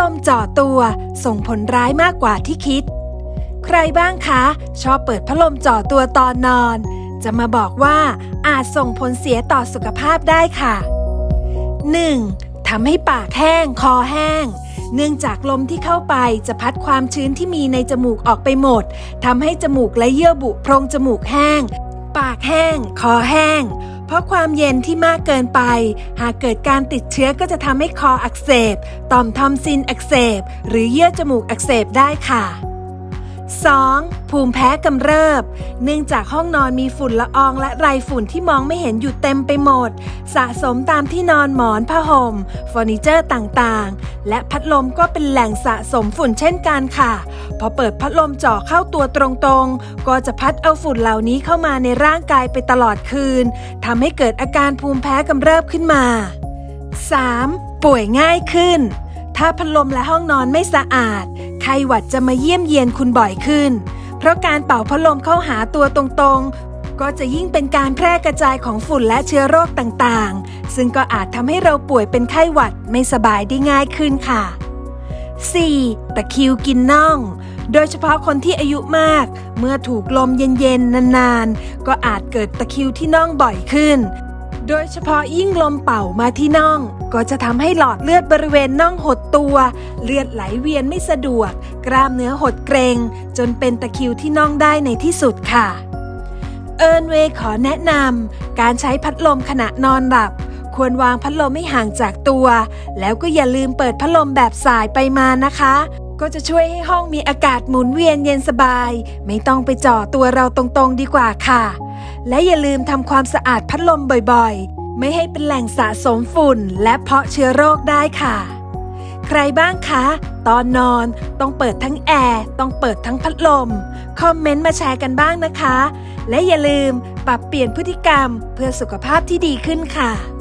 ลมจ่อตัวส่งผลร้ายมากกว่าที่คิด ใครบ้างคะ ชอบเปิดพัดลมจ่อตัวตอนนอน จะมาบอกว่าอาจส่งผลเสียต่อสุขภาพได้ค่ะ 1. ทำให้ปากแห้ง คอแห้ง เนื่องจากลมที่เข้าไปจะพัดความชื้นที่มีในจมูกออกไปหมดทำให้จมูกและเยื่อบุโพรงจมูกแห้ง ปากแห้ง คอแห้ง เพราะความเย็นที่มากเกินไป หากเกิดการติดเชื้อก็จะทำให้คออักเสบ ต่อมทอมซินอักเสบ หรือเยื่อจมูกอักเสบได้ค่ะ 2. ภูมิแพ้กำเริบ เนื่องจากห้องนอนมีฝุ่นละอองและไรฝุ่นที่มองไม่เห็นอยู่เต็มไปหมด สะสมตามที่นอนหมอนผ้าห่มเฟอร์นิเจอร์ต่างๆ และพัดลมก็เป็นแหล่งสะสมฝุ่นเช่นกันค่ะ พอเปิดพัดลมจ่อเข้าตัวตรงๆ ก็จะพัดเอาฝุ่นเหล่านี้เข้ามาในร่างกายไปตลอดคืนทำให้เกิดอาการภูมิแพ้กำเริบขึ้นมา 3. ป่วยง่ายขึ้นถ้าพัดลมและห้องนอนไม่สะอาด ไข้หวัดจะมาเยี่ยมเยียนคุณบ่อยขึ้น เพราะการเป่าพัดลมเข้าหาตัวตรงๆ ก็จะยิ่งเป็นการแพร่กระจายของฝุ่นและเชื้อโรคต่างๆ ซึ่งก็อาจทำให้เราป่วยเป็นไข้หวัดไม่สบายได้ง่ายขึ้นค่ะ 4. ตะคิวกินน่อง โดยเฉพาะคนที่อายุมาก เมื่อถูกลมเย็นๆ นานๆ ก็อาจเกิดตะคิวที่น่องบ่อยขึ้น โดยเฉพาะยิ่งลมเป่ามาที่น่อง ก็จะทำให้หลอดเลือดบริเวณน่องหดตัว เลือดไหลเวียนไม่สะดวก กล้ามเนื้อหดเกรง จนเป็นตะคริวที่น่องได้ในที่สุดค่ะเอิร์นเวย์ขอแนะนำการใช้พัดลมขณะนอนหลับ ควรวางพัดลมให้ห่างจากตัว แล้วก็อย่าลืมเปิดพัดลมแบบสายไปมานะคะ ก็จะช่วยให้ห้องมีอากาศหมุนเวียนเย็นสบาย ไม่ต้องไปจ่อตัวเราตรงๆดีกว่าค่ะ และอย่าลืมทำความสะอาดพัดลมบ่อยๆ ไม่ให้เป็นแหล่งสะสมฝุ่น และเพาะเชื้อโรคได้ค่ะ ใครบ้างคะ ตอนนอนต้องเปิดทั้งแอร์ต้องเปิดทั้งพัดลม คอมเมนต์มาแชร์กันบ้างนะคะ และอย่าลืมปรับเปลี่ยนพฤติกรรมเพื่อสุขภาพที่ดีขึ้นค่ะ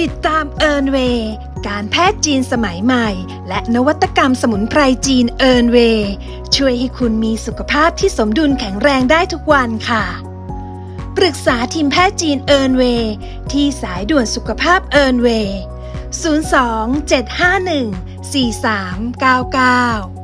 ติดตามเอิร์นเวย์การแพทย์จีนสมัยใหม่ และนวัตกรรมสมุนไพรจีนเอิร์นเวย์ช่วยให้คุณมีสุขภาพที่สมดุลแข็งแรงได้ทุกวันค่ะ ปรึกษาทีมแพทย์จีนเอิร์นเวย์ที่สายด่วนสุขภาพเอิร์นเวย์02 751 4399